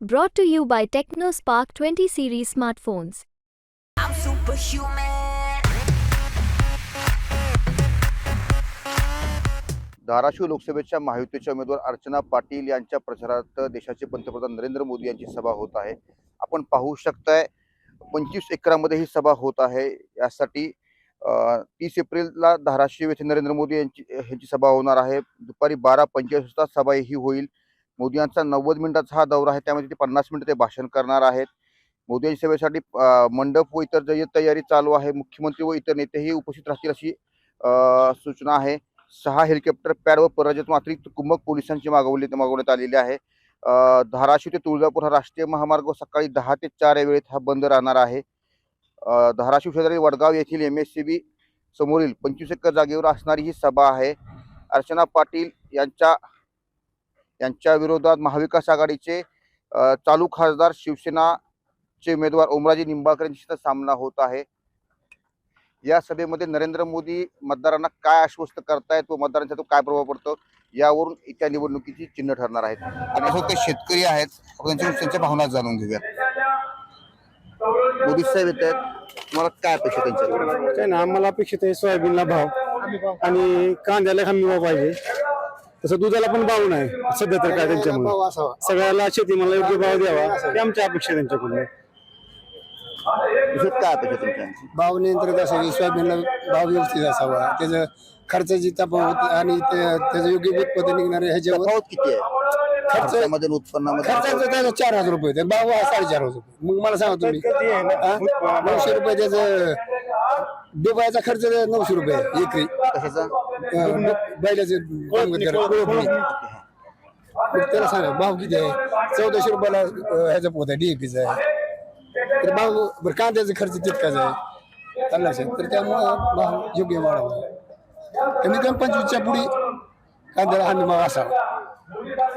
Brought to you by TechnoSpark 20 series smartphones. I'm superhuman. Dharashiv लोकसभेच्या महायुतीच्या उमेदवार अर्चना पाटील यांच्या प्रचारार्थ देशाचे पंतप्रधान नरेंद्र मोदी यांची सभा होत आहे आपण पाहू शकताय पंचवीस एकरामध्ये ही सभा होत आहे यासाठी तीस एप्रिलला धाराशिव येथे नरेंद्र मोदी यांची यांची सभा होणार आहे दुपारी बारा पंचेचाळीस वाजता सभा ही होईल मोदी यांचा नव्वद मिनिटाचा हा दौरा आहे. त्यामध्ये ते पन्नास मिनिटं ते भाषण करणार आहेत. मोदी यांच्या सभेसाठी मंडप व इतर जय तयारी चालू आहे मुख्यमंत्री व इतर नेतेही उपस्थित राहतील अशी सूचना आहे. सहा हेलिकॉप्टर पॅड व परराज्यातून अतिरिक्त कुंभक पोलिसांची मागवली मागवण्यात आलेली आहे. धाराशिव ते तुळजापूर हा राष्ट्रीय महामार्ग सकाळी दहा ते चार या वेळेत हा बंद राहणार आहे. धाराशिव शेजारी वडगाव येथील एम एस सी बी समोरील पंचवीस एकर जागेवर असणारी ही सभा आहे. अर्चना पाटील यांच्या यांच्या विरोधात महाविकास आघाडीचे चालू खासदार शिवसेनाचे उमेदवार ओमराजे निंबाळकर यांच्याशी सामना होत आहे. या सभेमध्ये नरेंद्र मोदी मतदारांना काय आश्वस्त करतायत व मतदारांचा तो काय प्रभाव पडतो यावरून त्या निवडणुकीची चिन्ह ठरणार आहेत. आणि हो, असं काही शेतकरी आहेत. त्यांच्या त्यांच्या भावना जाणून घेऊया मोदी साहेब येत आहेत. तुम्हाला काय अपेक्षा त्यांच्या काय ना आम्हाला अपेक्षित आहे सोयाबीनला भाव. आणि कांद्याला हमी भाव पाहिजे. तसं दुधाला पण भाव नाही. सध्या तर काय त्यांच्यामुळे. सगळ्याला शेतीमाला योग्य भाव द्यावा. ही आमची अपेक्षा आहे त्यांच्याकडून. काय अपेक्षा तुमच्या भाव नियंत्रित असावी सोयाबीनला भाव व्यवस्थित असावा. त्याचं खर्चाची तफावत आणि ते- त्याचं योग्य उत्पन्न निघणारे ह्याच्यावर तफावत किती आहे? खर्चामध्ये आणि उत्पन्नामध्ये? खर्चाचं त्याचं चार हजार रुपये तर भाव हा साडेचार हजार रुपये. मग मला सांगा तुम्ही. हा? नऊशे रुपये त्याचं डुबायचा खर्च नऊशे रुपये एकरी. कशाचा? बैलाचे त्याला सांगा भाव किती आहे? चौदाशे रुपयाला ह्याचा पोत आहे डीएपीचा आहे. तर भाव बरं कांद्याचा खर्च तितकाच आहे. आहे तर त्यामुळं भाव योग्य वाढावा. कमीत कमी पंचवीसच्या पुढे कांद्याला हमी भाव असावा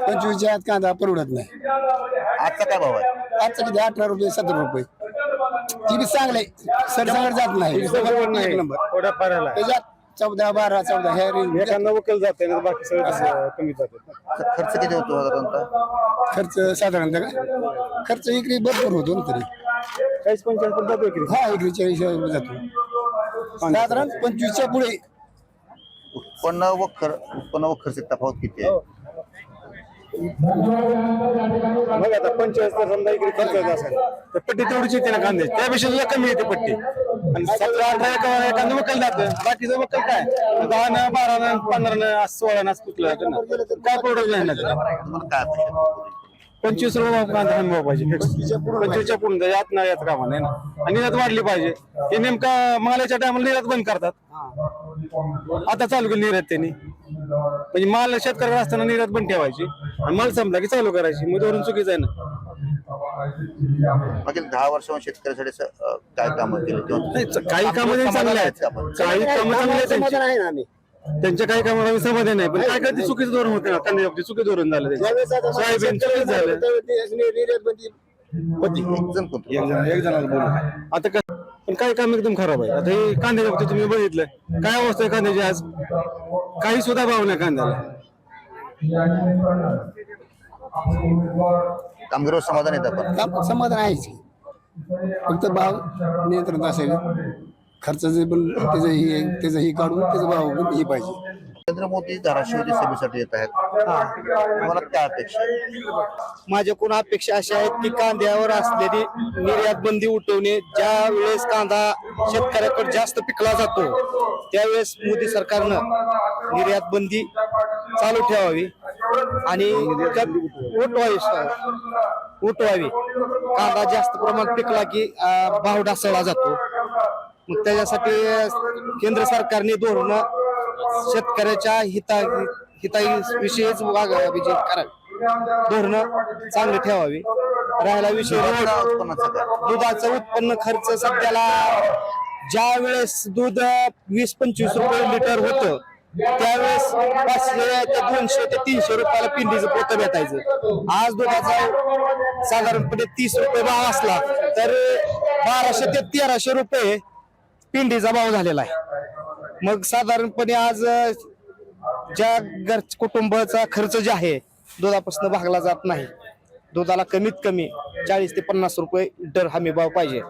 पंचवीसच्या आत कांदा परवडत नाही. आजचा काय भाव आहे? आजचा किती? अठरा रुपये सतरा रुपये. ती बी चांगले सरसकट जात नाही. एक नंबर. त्याच्यात चौदा बारा चौदा ह्या रेंज एखादा वकील जाते आणि बाकी सगळं कमी जाते. खर्च किती होतो साधारणतः खर्च साधारणतः का खर्च इकडे भरपूर होतो ना तरी. चाळीस पंचाळीस पण जातो विक्री हा इकडे चाळीस जातो. साधारण पंचवीसच्या पुढे. उत्पन्न व खर उत्पन्न व खर्च तफावत किती आहे? मग आता पंचाळीस तर समजा इकडे खर्च येत असेल तर पट्टी तेवढीच येते ना कांदे त्यापेक्षा सुद्धा कमी येते पट्टी. आणि सतरा अठरा एका एखादं वकल जातं बाकीचं वकल काय? दहा न बारा न पंधरा न सोळा न कुठलं जातं ना? काय प्रोडक्ट नाही ना त्याला. तुम्हाला काय अपेक्षा पंचवीस रुपये भाव कांदा हमी पाहिजे. fix. पंचवीसच्या पुढे यात ना यात कामा नाही ना? आणि निर्यात वाढली पाहिजे. हे नेमका मालाच्या टायमाला निर्यात बंद करतात. आता चालू केली निर्यात त्यांनी. म्हणजे माल शेतकऱ्यावर असताना निर्यात बंद ठेवायची. आणि माल संपला की चालू करायची. मग धोरण चुकीचं आहे ना. मागील दहा वर्षामध्ये शेतकऱ्यासाठी काय कामं केली किंवा काही कामं चांगली आहेत. आपण. काही कामं चांगली आहेत त्यांची. आहे ना आम्ही. त्यांच्या काही कामाला आम्ही समाधान नाही पण काय करते चुकीचं धोरण होते ना कांद्या बाबतीत चुकीचं धोरण झालं त्यांचं. सोयाबीन चुकीचं झालं. एक जण आता काय पण काही काम एकदम खराब आहे. आता हे कांद्याच्या बाबतीत तुम्ही बघितलं. काय अवस्था आहे कांद्याची आज? काही सुद्धा भाव नाही कांद्याला. कामगारावर समाधान येतं काम समाधान आहेच. की. फक्त भाव नियंत्रण असेल. खर्चाचे पण त्याचं ही त्याचं ही काढून त्याचा भाव पण ही पाहिजे. नरेंद्र मोदी धाराशिवच्या सभेसाठी येत आहेत. तुम्हाला काय अपेक्षा आहे? माझ्याकडून अपेक्षा अशा आहेत की कांद्यावर असलेली निर्यात बंदी उठवणे ज्या वेळेस कांदा शेतकऱ्याकडे जास्त पिकला जातो त्यावेळेस मोदी सरकारनं निर्यात बंदी चालू ठेवावी. आणि त्यात उठवावी उठवावी. कांदा जास्त प्रमाणात पिकला की भाव ढासळला जातो. मग त्याच्यासाठी केंद्र सरकारने धोरण शेतकऱ्याच्या हिता हिताविषयीच वागा म्हणजे करा. धोरण चांगली ठेवावी. राहिला विषय दुधाचं उत्पन्न खर्च सध्याला ज्या वेळेस दूध वीस पंचवीस रुपये लिटर होतं त्यावेळेस पाचशे ते दोनशे ते तीनशे रुपयाला पिंडीचं पोतं भेटायचं. आज दुधाचा साधारणपणे तीस रुपये भाव असला तर बाराशे ते तेराशे रुपये पिंडीचा भाव झालेला आहे. मग साधारणपणे आज ज्या घर कुटुंबाचा खर्च जे आहे दुधापासून भागला जात नाही. दुधाला कमीत कमी चाळीस ते पन्नास रुपये दर हमी भाव पाहिजे.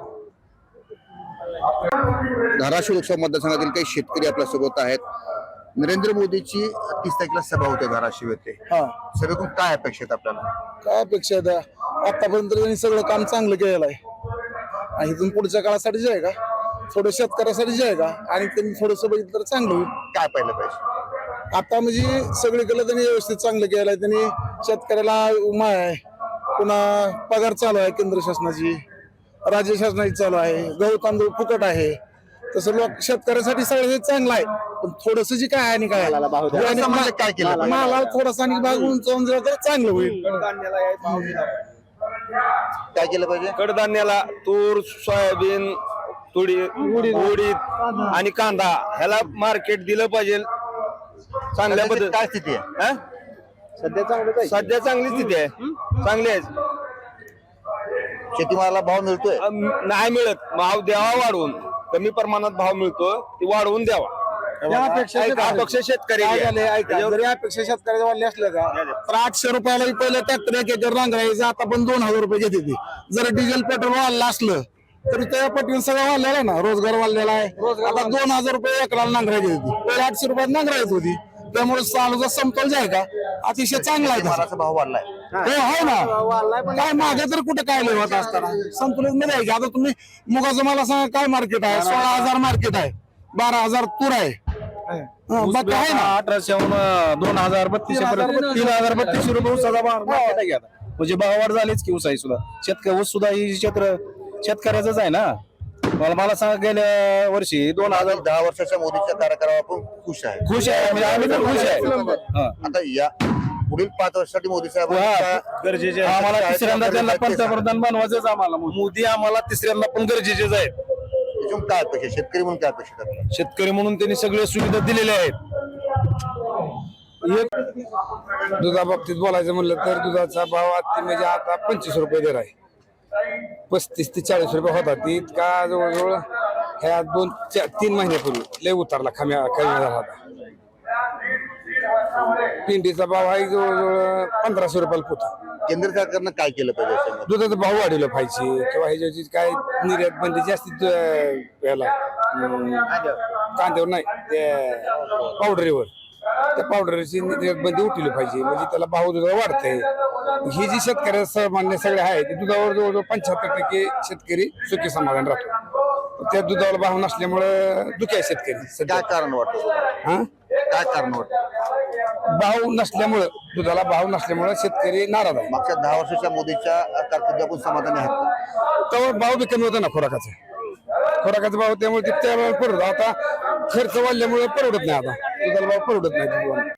धाराशिव लोकसभा मतदारसंघातील काही शेतकरी आपल्यासोबत आहेत. नरेंद्र मोदीची तीस तारखेला सभा होते धाराशिव येथे हा. सभेतून काय अपेक्षित आपल्याला? काय अपेक्षा आहे त्या आतापर्यंत त्यांनी सगळं काम चांगलं केलेलं आहे. आणि इथून पुढच्या काळासाठी जे आहे का थोडं शेतकऱ्यासाठी जे आहे का आणि त्यांनी थोडंसं बघितलं तर चांगलं होईल. काय पाहिलं पाहिजे? आता म्हणजे सगळीकडे त्यांनी व्यवस्थित चांगलं केलं आहे त्यांनी शेतकऱ्याला उमा आहे. पुन्हा पगार चालू आहे केंद्र शासनाची. राज्य शासनाची चालू आहे. गहू तांदूळ फुकट आहे. तसं लोक शेतकऱ्यासाठी सगळं चांगलं आहे. पण थोडस जे काय आणि काय? मालाला भाव द्या. आणि काय केलं पाहिजे? मालाला थोडासा आणि भाग उंचावून दिला तर चांगलं होईल. काय केलं पाहिजे? कडधान्याला तूर सोयाबीन तुडी उडीद. आणि कांदा ह्याला मार्केट दिलं पाहिजे. चांगल्या सध्याची पद्धत काय स्थिती आहे? हा? सध्या चांगलं आहे. सध्या चांगली स्थिती आहे. चांगली आहे. शेतीमालाला भाव मिळतोय? नाही मिळत. भाव द्यावा वाढवून कमी प्रमाणात भाव मिळतो ती वाढवून द्यावा. या अपेक्षा ऐका, शेतकरी- अपेक्षा शेतकरी काय आहे. झालंय ऐका त्याच्यावर- जरी अपेक्षा शेतकऱ्याच्या वाढले असले का तर आठशे रुपयाला पहिलं ट्रॅक्टर एक एकर नांगरायचं आता पण दोन हजार रुपये घेते ती. जर डिझेल पेट्रोल वाढलं असलं तरी त्या पटीने सगळं वाढलेलं आहे ना रोजगार वाढलेला आहे. आता दोन हजार रुपये एकराला नांगरायची होती पहिले आठशे रुपयात नांगरायची होती. त्यामुळे चालूचा समतोल जे आहे का अतिशय चांगला आहे तसा. भाव वाढलाय. हो हो ना. काय मागे तर कुठे काय लय होत असताना संतुलित मध्ये आहे की आता तुम्ही मुगाचं मला सांगा काय मार्केट आहे? सोळा हजार मार्केट आहे. बारा हजार तूर आहे. हं, बाकी आहे ना? अठराशे दोन हजार बत्तीसशे पर्यंत. तीन हजार बत्तीसशे रुपये ऊसाचा भाव आहे की आता. म्हणजे भाववाढ झालीच की ऊसाई सुद्धा. शेतकरी ऊस सुद्धा ही क्षेत्र शेतकऱ्याचंच आहे ना? मला मला सांगा गेल्या वर्षी दोन हजार दहा वर्षाच्या मोदीच्या कार्यकाळावर आपण खुश आहे. खुश आहे म्हणजे आम्ही तर खुश आहे. हा. आता या पुढील पाच वर्षासाठी मोदी साहेब हा, गरजेचे आहे. आम्हाला तिसऱ्यांदा त्यांना पंतप्रधान बनवायचंच आम्हाला मोदी. आम्हाला तिसऱ्यांदा पण गरजेचेच आहेत. त्याच्यातून काय अपेक्षा शेतकरी म्हणून काय आपल्याला शेतकरी म्हणून त्यांनी सगळे सुविधा दिलेल्या आहेत. दुधाबाबतीत बोलायचं म्हणलं तर दुधाचा भाव अति म्हणजे आता पंचवीस रुपये दर आहे. पस्तीस ते चाळीस रुपये होता ती इतका जवळजवळ ह्या दोन चा- तीन महिन्यापूर्वी लय उतरला कमी कमी झाला होता. पिंडीचा भाव आहे जवळजवळ पंधराशे रुपयाला पोत. केंद्र सरकारनं काय केलं पाहिजे? दुधाचा भाव वाढवलं पाहिजे. किंवा ह्याच्याची काय निर्यात बंदी जास्ती दु- याला अं, कांद्यावर नाही त्या पावडरीवर. त्या पावडरची निर्यात बंदी उठवली पाहिजे. म्हणजे त्याला भाव दुधा वाढतंय. ही जी शेतकरी सामान्य सगळे आहे ते दुधावर जवळजवळ पंच्याहत्तर टक्के शेतकरी सुखी समाधान राहतो. त्या दुधावर भाव नसल्यामुळं दुखी आहे शेतकरी सध्या. काय कारण वाटतं? हा? काय कारण वाटतं? भाव नसल्यामुळं दुधाला भाव नसल्यामुळं शेतकरी नाराज आहे मागच्या दहा वर्षाच्या मोदीच्या कारकिर्दीत आपण समाधानी आहात? तेव्हा भाव बी कमी होता ना खोराकाचा खोराकाचा भाव त्यामुळे ते त्यावेळेला परवडत आता खर्च वाढल्यामुळे परवडत नाही आता दुधाला भाव परवडत नाही.